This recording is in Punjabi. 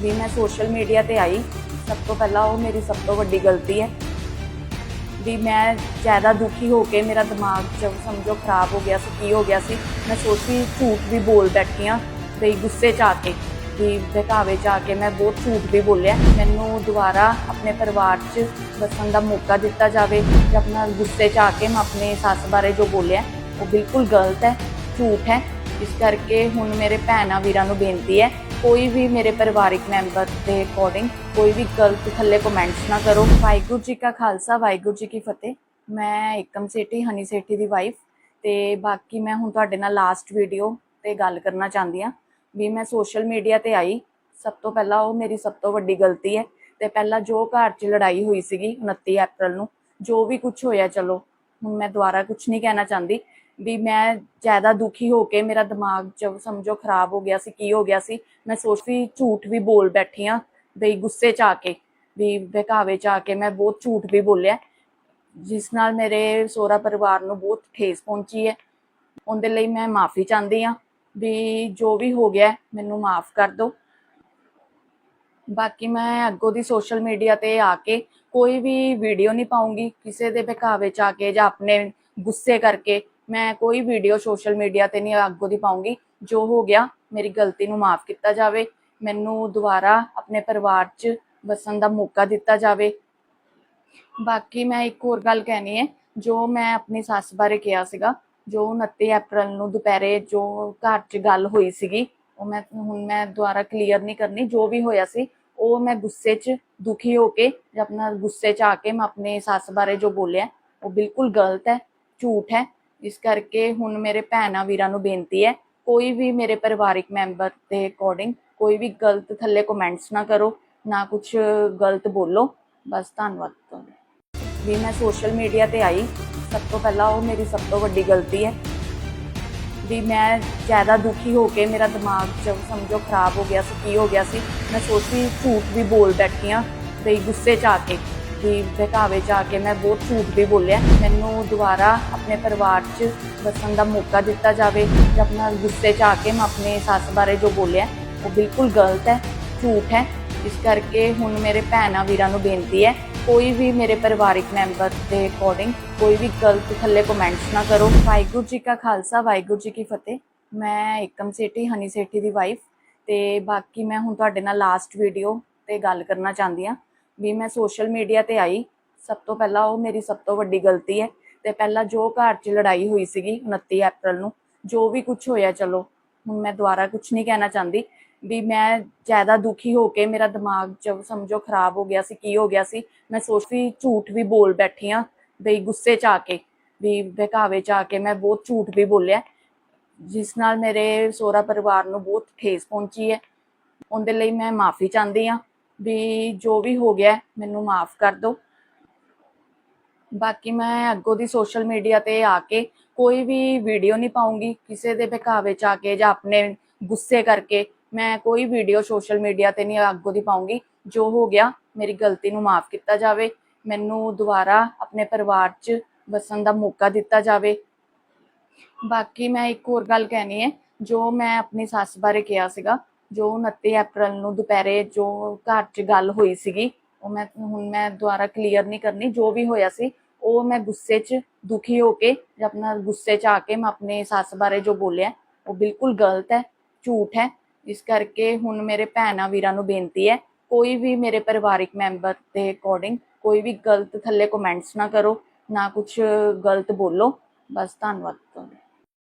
ਵੀ ਮੈਂ ਸੋਸ਼ਲ ਮੀਡੀਆ ਤੇ ਆਈ। ਸਭ ਤੋਂ ਪਹਿਲਾਂ ਉਹ ਮੇਰੀ ਸਭ ਤੋਂ ਵੱਡੀ ਗਲਤੀ ਹੈ। ਵੀ ਮੈਂ ਜ਼ਿਆਦਾ ਦੁਖੀ ਹੋ ਕੇ ਮੇਰਾ ਦਿਮਾਗ ਜਬ ਸਮਝੋ ਖਰਾਬ ਹੋ ਗਿਆ ਸੀ, ਕੀ ਹੋ ਗਿਆ ਸੀ। ਮੈਂ ਸੋਚੀ ਝੂਠ ਵੀ ਬੋਲ ਬੈਠੀ ਹਾਂ, ਬਈ ਗੁੱਸੇ 'ਚ ਆ ਕੇ। ਵੀ ਬਹਿਕਾਵੇ 'ਚ ਆ ਕੇ ਮੈਂ ਬਹੁਤ ਝੂਠ ਵੀ ਬੋਲਿਆ। ਮੈਨੂੰ ਦੁਬਾਰਾ ਆਪਣੇ ਪਰਿਵਾਰ 'ਚ ਦੱਸਣ ਦਾ ਮੌਕਾ ਦਿੱਤਾ ਜਾਵੇ ਕਿ ਆਪਣਾ ਗੁੱਸੇ 'ਚ ਆ ਕੇ ਮੈਂ ਆਪਣੇ ਸੱਸ ਬਾਰੇ ਜੋ ਬੋਲਿਆ, ਉਹ ਬਿਲਕੁਲ ਗਲਤ ਹੈ, ਝੂਠ ਹੈ। ਇਸ ਕਰਕੇ ਹੁਣ ਮੇਰੇ ਭੈਣਾਂ ਵੀਰਾਂ ਨੂੰ ਬੇਨਤੀ ਹੈ ਕੋਈ ਵੀ ਮੇਰੇ ਪਰਿਵਾਰਿਕ ਮੈਂਬਰ ਦੇ ਅਕੋਰਡਿੰਗ ਕੋਈ ਵੀ ਗਲਤ ਥੱਲੇ ਕਮੈਂਟਸ ਨਾ ਕਰੋ। ਵਾਹਿਗੁਰੂ ਜੀ ਕਾ ਖਾਲਸਾ, ਵਾਹਿਗੁਰੂ ਜੀ ਕੀ ਫਤਿਹ। ਮੈਂ ਏਕਮ ਸੇਠੀ, ਹਨੀ ਸੇਠੀ ਦੀ ਵਾਈਫ ਤੇ ਬਾਕੀ ਮੈਂ ਹੁਣ ਤੁਹਾਡੇ ਨਾਲ ਲਾਸਟ ਵੀਡੀਓ ਤੇ ਗੱਲ ਕਰਨਾ ਚਾਹੁੰਦੀ ਹਾਂ ਵੀ ਮੈਂ ਸੋਸ਼ਲ ਮੀਡੀਆ ਤੇ ਆਈ। ਸਭ ਤੋਂ ਪਹਿਲਾਂ ਉਹ ਮੇਰੀ ਸਭ ਤੋਂ ਵੱਡੀ ਗਲਤੀ ਹੈ ਤੇ ਪਹਿਲਾਂ ਜੋ ਘਰ 'ਚ ਲੜਾਈ ਹੋਈ ਸੀਗੀ 29 ਅਪ੍ਰੈਲ ਨੂੰ, ਜੋ ਵੀ ਕੁਝ ਹੋਇਆ ਚਲੋ, ਹੁਣ ਮੈਂ ਦੁਬਾਰਾ ਕੁਝ ਨਹੀਂ ਕਹਿਣਾ ਚਾਹੁੰਦੀ। ਵੀ ਮੈਂ ਜ਼ਿਆਦਾ ਦੁਖੀ ਹੋ ਕੇ ਮੇਰਾ ਦਿਮਾਗ ਜਬ ਸਮਝੋ ਖਰਾਬ ਹੋ ਗਿਆ ਸੀ, ਕੀ ਹੋ ਗਿਆ ਸੀ, ਮੈਂ ਸੋਚੀ ਝੂਠ ਵੀ ਬੋਲ ਬੈਠੀ ਆ, ਬਈ ਗੁੱਸੇ 'ਚ ਆ ਕੇ, ਵੀ ਬਹਿਕਾਵੇ 'ਚ ਆ ਕੇ ਮੈਂ ਬਹੁਤ ਝੂਠ ਵੀ ਬੋਲਿਆ। ਜਿਸ ਨਾਲ ਮੇਰੇ ਸੋਹਰਾ ਪਰਿਵਾਰ ਨੂੰ ਬਹੁਤ ਠੇਸ ਪਹੁੰਚੀ ਹੈ। ਉਹਦੇ ਲਈ ਮੈਂ ਮਾਫੀ ਚਾਹੁੰਦੀ ਹਾਂ ਵੀ ਜੋ ਵੀ ਹੋ ਗਿਆ, ਮੈਨੂੰ ਮਾਫ ਕਰ ਦਿਓ ਬਾਕੀ ਮੈਂ ਅੱਗੋਂ ਦੀ ਸੋਸ਼ਲ ਮੀਡੀਆ ਤੇ ਆ ਕੇ ਕੋਈ ਵੀ ਵੀਡੀਓ ਨਹੀਂ ਪਾਉਂਗੀ, ਕਿਸੇ ਦੇ ਬਹਿਕਾਵੇ ਚ ਆ ਕੇ ਜਾਂ ਆਪਣੇ ਗੁੱਸੇ ਕਰਕੇ ਮੈਂ ਕੋਈ ਵੀਡੀਓ ਸੋਸ਼ਲ ਮੀਡੀਆ ਤੇ ਨਹੀਂ ਅੱਗੋਂ ਦੀ ਪਾਉਂਗੀ। ਜੋ ਹੋ ਗਿਆ, ਮੇਰੀ ਗਲਤੀ ਨੂੰ ਮਾਫ ਕੀਤਾ ਜਾਵੇ। ਮੈਨੂੰ ਦੁਬਾਰਾ ਆਪਣੇ ਪਰਿਵਾਰ 'ਚ ਵਸਣ ਦਾ ਮੌਕਾ ਦਿੱਤਾ ਜਾਵੇ। ਬਾਕੀ ਮੈਂ ਇੱਕ ਹੋਰ ਗੱਲ ਕਹਿਣੀ ਹੈ, ਜੋ ਮੈਂ ਆਪਣੀ ਸੱਸ ਬਾਰੇ ਕਿਹਾ ਸੀਗਾ, ਜੋ 29 ਅਪ੍ਰੈਲ ਨੂੰ ਦੁਪਹਿਰੇ ਜੋ ਘਰ 'ਚ ਗੱਲ ਹੋਈ ਸੀਗੀ, ਉਹ ਮੈਂ ਹੁਣ ਮੈਂ ਦੁਬਾਰਾ ਕਲੀਅਰ ਨਹੀਂ ਕਰਨੀ, ਜੋ ਵੀ ਹੋਇਆ ਸੀ, ਉਹ ਮੈਂ ਗੁੱਸੇ 'ਚ ਦੁਖੀ ਹੋ ਕੇ ਜਾਂ ਆਪਣਾ ਗੁੱਸੇ 'ਚ ਆ ਕੇ ਮੈਂ ਆਪਣੇ ਸੱਸ ਬਾਰੇ ਜੋ ਬੋਲਿਆ, ਉਹ ਬਿਲਕੁਲ ਗਲਤ ਹੈ, ਝੂਠ ਹੈ। ਇਸ ਕਰਕੇ ਹੁਣ ਮੇਰੇ ਭੈਣਾਂ ਵੀਰਾਂ ਨੂੰ ਬੇਨਤੀ ਹੈ, ਕੋਈ ਵੀ ਮੇਰੇ ਪਰਿਵਾਰਿਕ ਮੈਂਬਰ ਦੇ ਅਕੋਰਡਿੰਗ ਕੋਈ ਵੀ ਗਲਤ ਥੱਲੇ ਕਮੈਂਟਸ ਨਾ ਕਰੋ, ਨਾ ਕੁਝ ਗਲਤ ਬੋਲੋ, ਬਸ ਧੰਨਵਾਦ ਤੁਹਾਡਾ। ਵੀ ਮੈਂ ਸੋਸ਼ਲ ਮੀਡੀਆ ਤੇ ਆਈ, ਸਭ ਤੋਂ ਪਹਿਲਾਂ ਉਹ ਮੇਰੀ ਸਭ ਤੋਂ ਵੱਡੀ ਗਲਤੀ ਹੈ। ਵੀ ਮੈਂ ਜ਼ਿਆਦਾ ਦੁਖੀ ਹੋ ਕੇ ਮੇਰਾ ਦਿਮਾਗ ਜਬ ਸਮਝੋ ਖਰਾਬ ਹੋ ਗਿਆ ਸੀ, ਕੀ ਹੋ ਗਿਆ ਸੀ, ਮੈਂ ਸੋਚੀ ਝੂਠ ਵੀ ਬੋਲ ਬੈਠੀ ਹਾਂ, ਬਈ ਗੁੱਸੇ 'ਚ ਆ ਕੇ। ਵੀ ਬਹਿਕਾਵੇ 'ਚ ਆ ਕੇ ਮੈਂ ਬਹੁਤ ਝੂਠ ਵੀ ਬੋਲਿਆ। ਮੈਨੂੰ ਦੁਬਾਰਾ ਆਪਣੇ ਪਰਿਵਾਰ 'ਚ ਵਸਣ ਦਾ ਮੌਕਾ ਦਿੱਤਾ ਜਾਵੇ ਕਿ ਆਪਣਾ ਗੁੱਸੇ 'ਚ ਆ ਕੇ ਮੈਂ ਆਪਣੇ ਸੱਸ ਬਾਰੇ ਜੋ ਬੋਲਿਆ, ਉਹ ਬਿਲਕੁਲ ਗਲਤ ਹੈ, ਝੂਠ ਹੈ। ਇਸ ਕਰਕੇ ਹੁਣ ਮੇਰੇ ਭੈਣਾਂ ਵੀਰਾਂ ਨੂੰ ਬੇਨਤੀ ਹੈ, ਕੋਈ ਵੀ ਮੇਰੇ ਪਰਿਵਾਰਿਕ ਮੈਂਬਰ ਦੇ ਅਕੋਰਡਿੰਗ ਕੋਈ ਵੀ ਗਲਤ ਥੱਲੇ ਕਮੈਂਟਸ ਨਾ ਕਰੋ। ਵਾਹਿਗੁਰੂ ਜੀ ਕਾ ਖਾਲਸਾ, ਵਾਹਿਗੁਰੂ ਜੀ ਕੀ ਫਤਿਹ। ਮੈਂ ਇਕਮ ਸੇਠੀ, ਹਨੀ ਸੇਠੀ ਦੀ ਵਾਈਫ ਤੇ ਬਾਕੀ ਮੈਂ ਹੁਣ ਤੁਹਾਡੇ ਨਾਲ ਲਾਸਟ ਵੀਡੀਓ ਤੇ ਗੱਲ ਕਰਨਾ ਚਾਹੁੰਦੀ ਹਾਂ। ਵੀ ਮੈਂ ਸੋਸ਼ਲ ਮੀਡੀਆ ਤੇ ਆਈ। ਸਭ ਤੋਂ ਪਹਿਲਾਂ ਉਹ ਮੇਰੀ ਸਭ ਤੋਂ ਵੱਡੀ ਗਲਤੀ ਹੈ। ਤੇ ਪਹਿਲਾਂ ਜੋ ਘਰ 'ਚ ਲੜਾਈ ਹੋਈ ਸੀਗੀ 29 ਅਪ੍ਰੈਲ ਨੂੰ, ਜੋ ਵੀ ਕੁਝ ਹੋਇਆ, ਚਲੋ, ਹੁਣ ਮੈਂ ਦੁਬਾਰਾ ਕੁਝ ਨਹੀਂ ਕਹਿਣਾ ਚਾਹੁੰਦੀ। ਵੀ ਮੈਂ ਜ਼ਿਆਦਾ ਦੁਖੀ ਹੋ ਕੇ ਮੇਰਾ ਦਿਮਾਗ ਜਬ ਸਮਝੋ ਖਰਾਬ ਹੋ ਗਿਆ ਸੀ, ਕੀ ਹੋ ਗਿਆ ਸੀ। ਮੈਂ ਸੋਚੀ ਝੂਠ ਵੀ ਬੋਲ ਬੈਠੀ ਹਾਂ, ਬਈ ਗੁੱਸੇ 'ਚ ਆ ਕੇ, ਵੀ ਬਹਿਕਾਵੇ 'ਚ ਆ ਕੇ ਮੈਂ ਬਹੁਤ ਝੂਠ ਵੀ ਬੋਲਿਆ। ਜਿਸ ਨਾਲ ਮੇਰੇ ਸੋਹਰਾ ਪਰਿਵਾਰ ਨੂੰ ਬਹੁਤ ਠੇਸ ਪਹੁੰਚੀ ਹੈ। ਉਹਦੇ ਲਈ ਮੈਂ ਮਾਫੀ ਚਾਹੁੰਦੀ ਹਾਂ। ਵੀ ਜੋ ਵੀ ਹੋ ਗਿਆ, ਮੈਨੂੰ ਮਾਫ ਕਰ ਦਿਓ। ਬਾਕੀ ਮੈਂ ਅੱਗੋਂ ਦੀ ਸੋਸ਼ਲ ਮੀਡੀਆ ਤੇ ਆ ਕੇ ਕੋਈ ਵੀ ਵੀਡੀਓ ਨਹੀਂ ਪਾਉਂਗੀ, ਕਿਸੇ ਦੇ ਬਹਿਕਾਵੇ ਚ ਆ ਕੇ ਜਾਂ ਆਪਣੇ ਗੁੱਸੇ ਕਰਕੇ ਮੈਂ ਕੋਈ ਵੀਡੀਓ ਸੋਸ਼ਲ ਮੀਡੀਆ ਤੇ ਨਹੀਂ ਅੱਗੋਂ ਦੀ ਪਾਉਂਗੀ। ਜੋ ਹੋ ਗਿਆ, ਮੇਰੀ ਗਲਤੀ ਨੂੰ ਮਾਫ ਕੀਤਾ ਜਾਵੇ। ਮੈਨੂੰ ਦੁਬਾਰਾ ਆਪਣੇ ਪਰਿਵਾਰ 'ਚ ਵਸਣ ਦਾ ਮੌਕਾ ਦਿੱਤਾ ਜਾਵੇ। ਬਾਕੀ ਮੈਂ ਇੱਕ ਹੋਰ ਗੱਲ ਕਹਿਣੀ ਹੈ, ਜੋ ਮੈਂ ਆਪਣੀ ਸੱਸ ਬਾਰੇ ਕਿਹਾ ਸੀਗਾ। ਜੋ 29 ਅਪ੍ਰੈਲ ਨੂੰ ਦੁਪਹਿਰੇ ਜੋ ਘਰ 'ਚ ਗੱਲ ਹੋਈ ਸੀਗੀ, ਉਹ ਮੈਂ ਹੁਣ ਮੈਂ ਦੁਬਾਰਾ ਕਲੀਅਰ ਨਹੀਂ ਕਰਨੀ, ਜੋ ਵੀ ਹੋਇਆ ਸੀ, ਉਹ ਮੈਂ ਗੁੱਸੇ 'ਚ ਦੁਖੀ ਹੋ ਕੇ ਆਪਣਾ ਗੁੱਸੇ 'ਚ ਆ ਕੇ ਮੈਂ ਆਪਣੇ ਸੱਸ ਬਾਰੇ ਜੋ ਬੋਲਿਆ, ਉਹ ਬਿਲਕੁਲ ਗਲਤ ਹੈ, ਝੂਠ ਹੈ। ਇਸ ਕਰਕੇ ਹੁਣ ਮੇਰੇ ਭੈਣਾਂ ਵੀਰਾਂ ਨੂੰ ਬੇਨਤੀ ਹੈ, ਕੋਈ ਵੀ ਮੇਰੇ ਪਰਿਵਾਰਿਕ ਮੈਂਬਰ ਦੇ ਅਕੋਰਡਿੰਗ ਕੋਈ ਵੀ ਗਲਤ ਥੱਲੇ ਕਮੈਂਟਸ ਨਾ ਕਰੋ, ਨਾ ਕੁਝ ਗਲਤ ਬੋਲੋ। ਬਸ ਧੰਨਵਾਦ